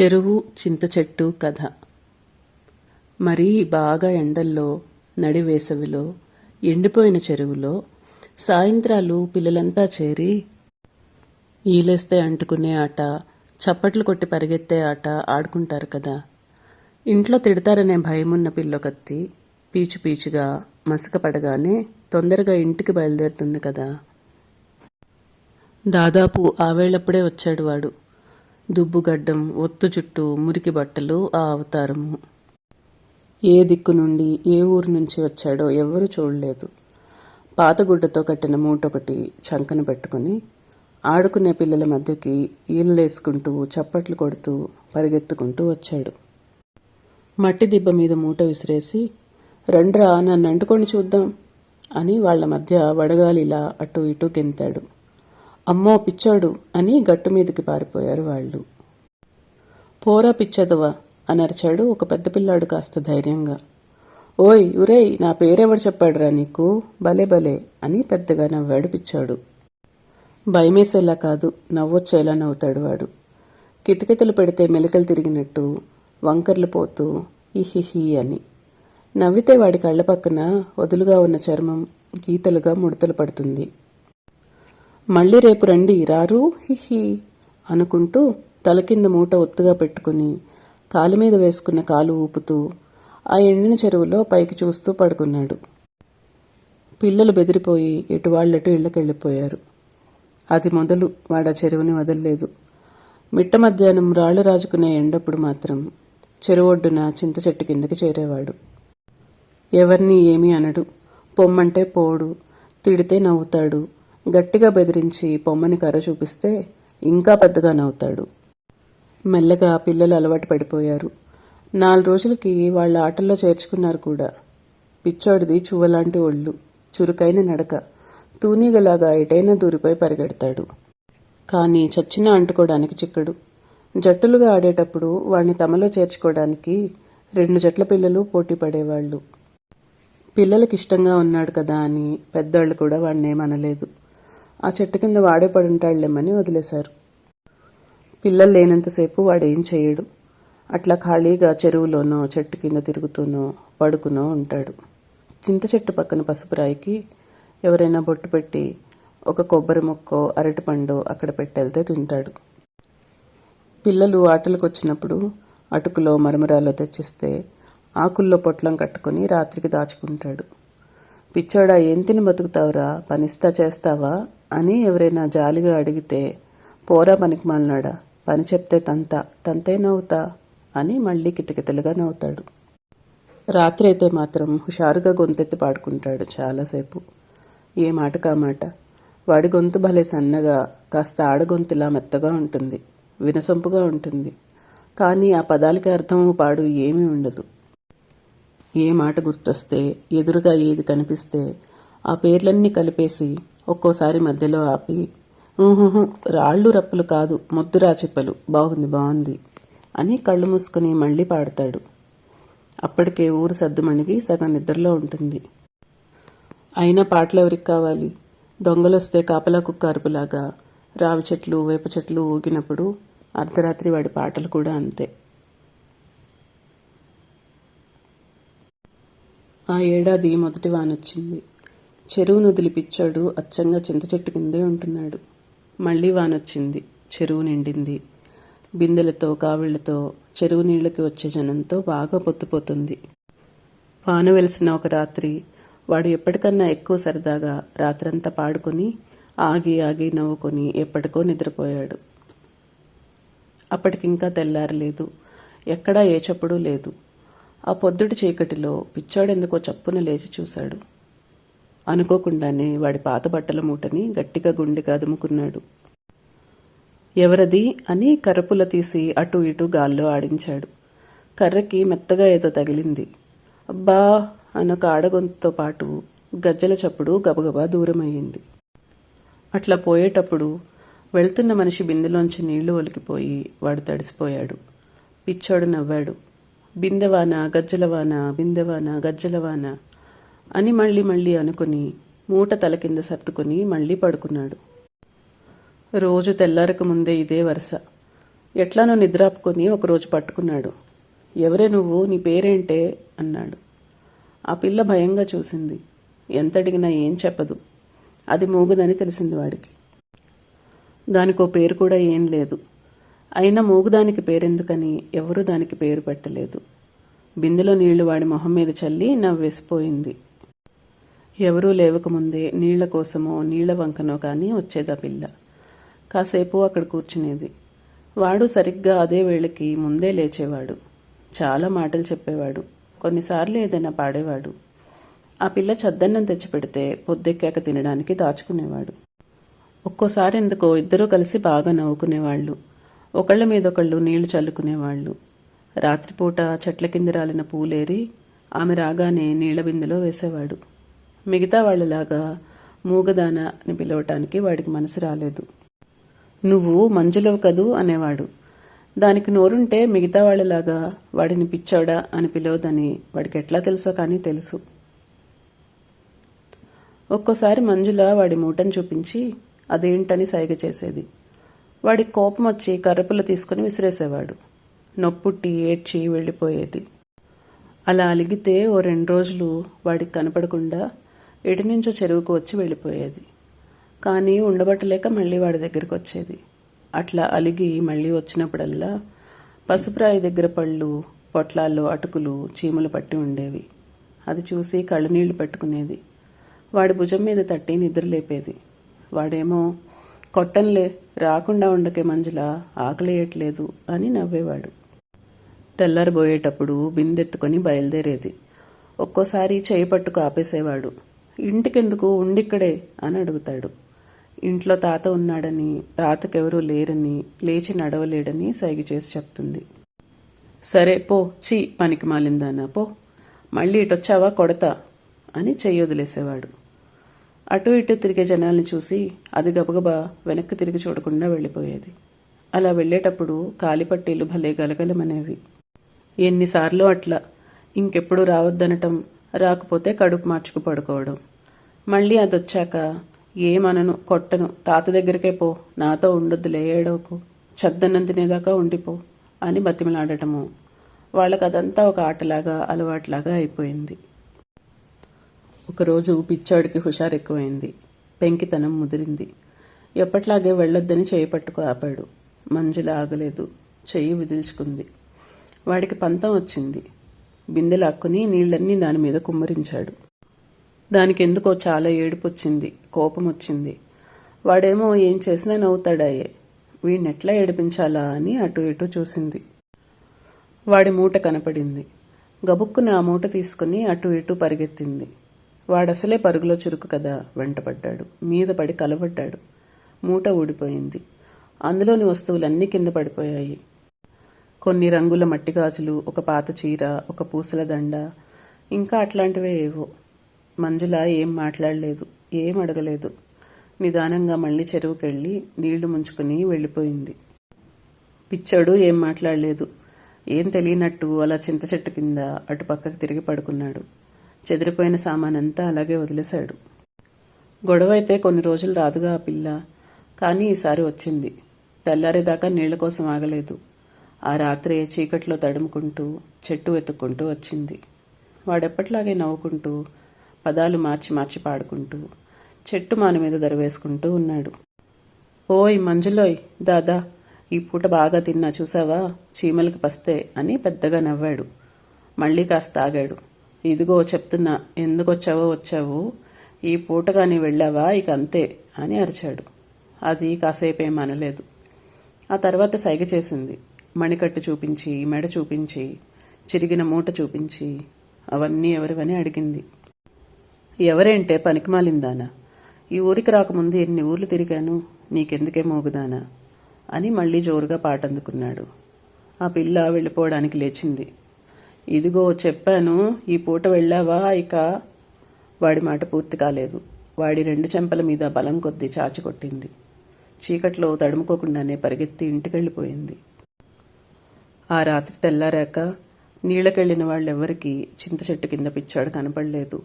చెరువు చింత చెట్టు కథ. మరీ బాగా ఎండల్లో నడి వేసవిలో ఎండిపోయిన చెరువులో సాయంత్రాలు పిల్లలంతా చేరి ఈలేస్తే అంటుకునే ఆట చప్పట్లు కొట్టి పరిగెత్తే ఆట ఆడుకుంటారు కదా. ఇంట్లో తిడతారనే భయమున్న పిల్లొకత్తి పీచు పీచుగా మసక పడగానే తొందరగా ఇంటికి బయలుదేరుతుంది కదా. దాదాపు ఆవేళప్పుడే వచ్చాడు వాడు. దుబ్బుగడ్డం ఒత్తు చుట్టూ మురికి బట్టలు ఆ అవతారము. ఏ దిక్కు నుండి ఏ ఊరు నుంచి వచ్చాడో ఎవ్వరూ చూడలేదు. పాతగుడ్డతో కట్టిన మూటొకటి చంకన పెట్టుకుని ఆడుకునే పిల్లల మధ్యకి ఈలలేసుకుంటూ చప్పట్లు కొడుతూ పరిగెత్తుకుంటూ వచ్చాడు. మట్టి దిబ్బ మీద మూట విసిరేసి రండ్రా నన్ను అంటుకొని చూద్దాం అని వాళ్ళ మధ్య వడగాలిలా అటు ఇటు గెంతాడు అమ్మో పిచ్చోడు అని గట్టు మీదకి పారిపోయారు వాళ్ళు. పోరా పిచ్చదవా అని అరిచాడు ఒక పెద్ద పిల్లాడు కాస్త ధైర్యంగా. ఓయ్ ఉరేయ్ నా పేరెవడు చెప్పాడురా నీకు? భలే భలే అని పెద్దగా నవ్వాడు పిచ్చాడు. భయమేసేలా కాదు నవ్వొచ్చేలా నవ్వుతాడు వాడు. కితకితలు పెడితే మెలికలు తిరిగినట్టు వంకర్లు పోతూ ఇహిహి అని. నవ్వితే వాడి కళ్ళ పక్కన వదులుగా ఉన్న చర్మం గీతలుగా ముడతలు పడుతుంది. మళ్ళీ రేపు రండి రారు హిహి అనుకుంటూ తల కింద మూట ఒత్తుగా పెట్టుకుని కాలు మీద వేసుకున్న కాలు ఊపుతూ ఆ ఎండిన చెరువులో పైకి చూస్తూ పడుకున్నాడు. పిల్లలు బెదిరిపోయి ఎటు వాళ్ళటు ఇళ్ళకెళ్ళిపోయారు అది మొదలు వాడ చెరువుని వదలలేదు. మిట్ట మధ్యాహ్నం రాళ్ళు రాజుకునే ఎండప్పుడు మాత్రం చెరువొడ్డున చింత చెట్టు కిందకి చేరేవాడు. ఎవరిని ఏమీ అనడు. పొమ్మంటే పోడు తిడితే నవ్వుతాడు గట్టిగా బెదిరించి పొమ్మని కర్ర చూపిస్తే ఇంకా పెద్దగా నవ్వుతాడు. మెల్లగా పిల్లలు అలవాటు పడిపోయారు. నాలుగు రోజులకి వాళ్ళ ఆటల్లో చేర్చుకున్నారు కూడా. పిచ్చోడిది చువ్వలాంటి ఒళ్ళు చురుకైన నడక తూనీగలాగా ఎటైనా దూరిపోయి పరిగెడతాడు. కానీ చచ్చినా అంటుకోవడానికి చిక్కడు. జట్టులుగా ఆడేటప్పుడు వాడిని తమలో చేర్చుకోవడానికి రెండు జట్ల పిల్లలు పోటీ పడేవాళ్ళు. పిల్లలకి ఇష్టంగా ఉన్నాడు కదా అని పెద్దవాళ్ళు కూడా వాడిని ఏమనలేదు. ఆ చెట్టు కింద వాడే పడుంటాడులేమని వదిలేశారు. పిల్లలు లేనంతసేపు వాడేం చేయడు. అట్లా ఖాళీగా చెరువులోనో చెట్టు కింద తిరుగుతూనో పడుకునో ఉంటాడు. చింత చెట్టు పక్కన పసుపు రాయికి ఎవరైనా బొట్టు పెట్టి ఒక కొబ్బరి మొక్కో అరటిపండు అక్కడ పెట్టెళ్తే తింటాడు. పిల్లలు ఆటలకు వచ్చినప్పుడు అటుకులో మరమరాలో తెచ్చిస్తే ఆకుల్లో పొట్లం కట్టుకుని రాత్రికి దాచుకుంటాడు. పిచ్చోడా ఏం తిని బతుకుతావురా? పనిస్తా చేస్తావా? అని ఎవరైనా జాలిగా అడిగితే పోరా పనికి మాలినాడా పని చెప్తే తంత తంతే నవ్వుతా అని మళ్ళీ కితకితలుగా నవ్వుతాడు. రాత్రి అయితే మాత్రం హుషారుగా గొంతెత్తి పాడుకుంటాడు చాలాసేపు. ఏ మాట కా మాట? వాడి గొంతు భలే సన్నగా కాస్త ఆడగొంతులా మెత్తగా ఉంటుంది వినసొంపుగా ఉంటుంది. కానీ ఆ పదాలకి అర్థం పాడు ఏమీ ఉండదు. ఏ మాట గుర్తొస్తే ఎదురుగా ఏది కనిపిస్తే ఆ పేర్లన్నీ కలిపేసి ఒక్కోసారి మధ్యలో ఆపి ఊహుహు రాళ్ళు రప్పులు కాదు ముద్దురా చిప్పలు బాగుంది బాగుంది అని కళ్ళు మూసుకుని మళ్ళీ పాడతాడు. అప్పటికే ఊరు సద్దుమణిగి సగం నిద్రలో ఉంటుంది. అయినా పాటలు ఎవరికి కావాలి? దొంగలొస్తే కాపలా కుక్క అరుపులాగా రావి చెట్లు వేప చెట్లు ఊగినప్పుడు అర్ధరాత్రి వాడి పాటలు కూడా అంతే. ఆ ఏడాది మొదటి వానొచ్చింది. చెరువును వదిలిపిచ్చాడు అచ్చంగా చింత చెట్టు కిందే ఉంటున్నాడు. మళ్ళీ వానొచ్చింది. చెరువు నిండింది. బిందెలతో కావిళ్ళతో చెరువు నీళ్ళకి వచ్చే జనంతో బాగా పొత్తుపోతుంది. వాన వెలిసిన ఒక రాత్రి వాడు ఎప్పటికన్నా ఎక్కువ సరదాగా రాత్రంతా పాడుకొని ఆగి ఆగి నవ్వుకొని ఎప్పటికో నిద్రపోయాడు. అప్పటికింకా తెల్లారలేదు. ఎక్కడా ఏ చప్పుడు లేదు. ఆ పొద్దుటి చీకటిలో పిచ్చాడెందుకో చప్పున లేచి చూశాడు. అనుకోకుండానే వాడి పాత బట్టల మూటని గట్టిగా గుండెగా అదుముకున్నాడు. ఎవరది? అని కర్రపుల తీసి అటు ఇటు గాల్లో ఆడించాడు. కర్రకి మెత్తగా ఏదో తగిలింది. అబ్బా! అనొక ఆడగొంతుతో పాటు గజ్జల చప్పుడు గబగబా దూరమయ్యింది. అట్లా పోయేటప్పుడు వెళ్తున్న మనిషి బిందెలోంచి నీళ్ళు ఒలికిపోయి వాడు తడిసిపోయాడు. పిచ్చోడు నవ్వాడు. బిందెవాన గజ్జలవాన బిందెవాన గజ్జలవాన అని మళ్ళీ మళ్ళీ అనుకుని మూట తల కింద సర్దుకుని మళ్ళీ పడుకున్నాడు. రోజు తెల్లారక ముందే ఇదే వరుస. ఎట్లానో నిద్రాపుకొని ఒకరోజు పట్టుకున్నాడు. ఎవరే నువ్వు నీ పేరేంటే? అన్నాడు. ఆ పిల్ల భయంగా చూసింది. ఎంత అడిగినా ఏం చెప్పదు. అది మూగదని తెలిసింది వాడికి. దానికో పేరు కూడా ఏం లేదు. అయినా మూగుదానికి పేరెందుకని ఎవరూ దానికి పేరు పెట్టలేదు. బిందెలో నీళ్ళు వాడి మొహం మీద చల్లి నవ్వేసిపోయింది. ఎవరూ లేవకముందే నీళ్ళ కోసమో నీళ్ళ వంకనో కానీ వచ్చేదా పిల్ల? కాసేపు అక్కడ కూర్చునేది. వాడు సరిగ్గా అదే వేళకి ముందే లేచేవాడు. చాలా మాటలు చెప్పేవాడు. కొన్నిసార్లు ఏదైనా పాడేవాడు. ఆ పిల్ల చద్దన్నం తెచ్చిపెడితే పొద్దెక్కాక తినడానికి దాచుకునేవాడు. ఒక్కోసారి ఎందుకో ఇద్దరూ కలిసి బాగా నవ్వుకునేవాళ్ళు. ఒకళ్ళ మీద ఒకళ్ళు నీళ్ళు చల్లుకునేవాళ్ళు. రాత్రిపూట చెట్ల కింద రాలిన పూలేరి ఆమె రాగానే నీళ్ళ బిందెలో వేసేవాడు. మిగతా వాళ్ళలాగా మూగదాన అని పిలవటానికి వాడికి మనసు రాలేదు. నువ్వు మంజులవు కదూ అనేవాడు. దానికి నోరుంటే మిగతా వాళ్ళలాగా వాడిని పిచ్చోడా అని పిలవదని వాడికి ఎట్లా తెలుసో కానీ తెలుసు. ఒక్కోసారి మంజుల వాడి మూటను చూపించి అదేంటని సైగ చేసేది. వాడి కోపం వచ్చి కర్రపుల్ల తీసుకుని విసిరేసేవాడు. నొప్పుట్టి ఏడ్చి వెళ్ళిపోయేది. అలా అలిగితే ఓ రెండు రోజులు వాడికి కనపడకుండా ఎటునుంచో చెరువుకు వచ్చి వెళ్ళిపోయేది. కానీ ఉండబట్టలేక మళ్ళీ వాడి దగ్గరికి వచ్చేది. అట్లా అలిగి మళ్ళీ వచ్చినప్పుడల్లా పసుపురాయి దగ్గర పళ్ళు పొట్లాల్లో అటుకులు చీమలు పట్టి ఉండేవి. అది చూసి కళ్ళు నీళ్ళు పెట్టుకునేది. వాడి భుజం మీద తట్టి నిద్రలేపేది వాడేమో కొట్టంలే రాకుండా ఉండకే మంజుల ఆకలేయట్లేదు అని నవ్వేవాడు. తెల్లారిపోయేటప్పుడు బిందెత్తుకొని బయలుదేరేది. ఒక్కోసారి చేయి పట్టుకు ఆపేసేవాడు. ఇంటికెందుకు? ఉండిక్కడే అని అడుగుతాడు. ఇంట్లో తాత ఉన్నాడని తాతకెవరూ లేరని లేచి నడవలేడని సైగ చేసి చెప్తుంది. సరే పో చీ పనికి మాలిందానా పో. మళ్ళీ ఇటొచ్చావా కొడతా అని చెయ్యొదిలేసేవాడు అటు ఇటు తిరిగే జనాల్ని చూసి అది గబగబా వెనక్కి తిరిగి చూడకుండా వెళ్ళిపోయేది. అలా వెళ్ళేటప్పుడు కాలిపట్టీలు భలే గలగలమనేవి. ఎన్నిసార్లు అట్లా. ఇంకెప్పుడు రావద్దనటం రాకపోతే కడుపు మార్చుకు పడుకోవడం. మళ్ళీ అది వచ్చాక ఏమనను కొట్టను తాత దగ్గరికే పో నాతో ఉండొద్దులే ఏడవకు చద్దన్నం తినేదాకా ఉండిపో అని బతిమలాడటము. వాళ్ళకి అదంతా ఒక ఆటలాగా అలవాట్లాగా అయిపోయింది. ఒకరోజు పిచ్చాడికి హుషారు ఎక్కువైంది పెంకితనం ముదిరింది. ఎప్పట్లాగే వెళ్ళొద్దని చేయి పట్టుకు ఆపాడు. మంజుల ఆగలేదు. చెయ్యి విదిల్చుకుంది. వాడికి పంతం వచ్చింది. బిందెలాక్కుని నీళ్ళన్నీ దాని మీద కుమ్మరించాడు. దానికి ఎందుకో చాలా ఏడుపు వచ్చింది కోపం వచ్చింది వాడేమో ఏం చేసినా నవ్వుతాడాయే వీడిని ఏడిపించాలా అని అటు ఇటు చూసింది. వాడి మూట కనపడింది. గబుక్కున ఆ మూట తీసుకుని అటు ఇటు పరిగెత్తింది. వాడసలే పరుగులో చురుకు కదా వెంటపడ్డాడు. మీద పడి కలబడ్డాడు. మూట ఊడిపోయింది. అందులోని వస్తువులన్నీ కింద పడిపోయాయి. కొన్ని రంగుల మట్టి గాజులు ఒక పాత చీర ఒక పూసల దండ. ఇంకా అట్లాంటివే ఏవో. మంజుల ఏం మాట్లాడలేదు ఏం అడగలేదు. నిదానంగా మళ్ళీ చెరువుకెళ్ళి నీళ్ళు ముంచుకుని వెళ్ళిపోయింది. పిచ్చాడు ఏం మాట్లాడలేదు. ఏం తెలియనట్టు అలా చింత చెట్టు కింద అటు పక్కకు తిరిగి పడుకున్నాడు. చెదిరిపోయిన సామానంతా అలాగే వదిలేశాడు. గొడవ అయితే కొన్ని రోజులు రాదుగా ఆ పిల్ల. కానీ ఈసారి వచ్చింది. తెల్లారేదాకా నీళ్ళ కోసం ఆగలేదు. ఆ రాత్రే చీకట్లో తడుముకుంటూ చెట్టు వెతుక్కుంటూ వచ్చింది. వాడెప్పట్లాగే నవ్వుకుంటూ పదాలు మార్చి మార్చి పాడుకుంటూ చెట్టు మాన మీద దరవేసుకుంటూ ఉన్నాడు. ఓయ్ మంజులోయ్ దాదా ఈ పూట బాగా తిన్నా చూసావా? చీమలకి పస్తే అని పెద్దగా నవ్వాడు. మళ్ళీ కాస్త ఆగాడు. ఇదిగో చెప్తున్నా ఎందుకు వచ్చావో? వచ్చావు ఈ పూట కానీ వెళ్ళావా? ఇక అంతే అని అరిచాడు. అది కాసేపేం అనలేదు. ఆ తర్వాత సైగ చేసింది. మణికట్టు చూపించి మెడ చూపించి చిరిగిన మూట చూపించి అవన్నీ ఎవరివని అడిగింది. ఎవరేంటే పనికిమాలిందానా ఈ ఊరికి రాకముందు ఎన్ని ఊర్లు తిరిగాను నీకెందుకే మోగుదానా? అని మళ్ళీ జోరుగా పాట అందుకున్నాడు ఆ పిల్ల వెళ్ళిపోవడానికి లేచింది. ఇదిగో చెప్పాను ఈ పూట వెళ్ళావా ఇక? వాడి మాట పూర్తి కాలేదు. వాడి రెండు చెంపల మీద బలం కొద్దీ చాచి కొట్టింది. చీకట్లో తడుముకోకుండానే పరిగెత్తి ఇంటికెళ్ళిపోయింది. ఆ రాత్రి తెల్లారాక నీళ్ళకెళ్ళిన వాళ్ళెవ్వరికీ చింత చెట్టు కింద పిచ్చాడు కనపడలేదు.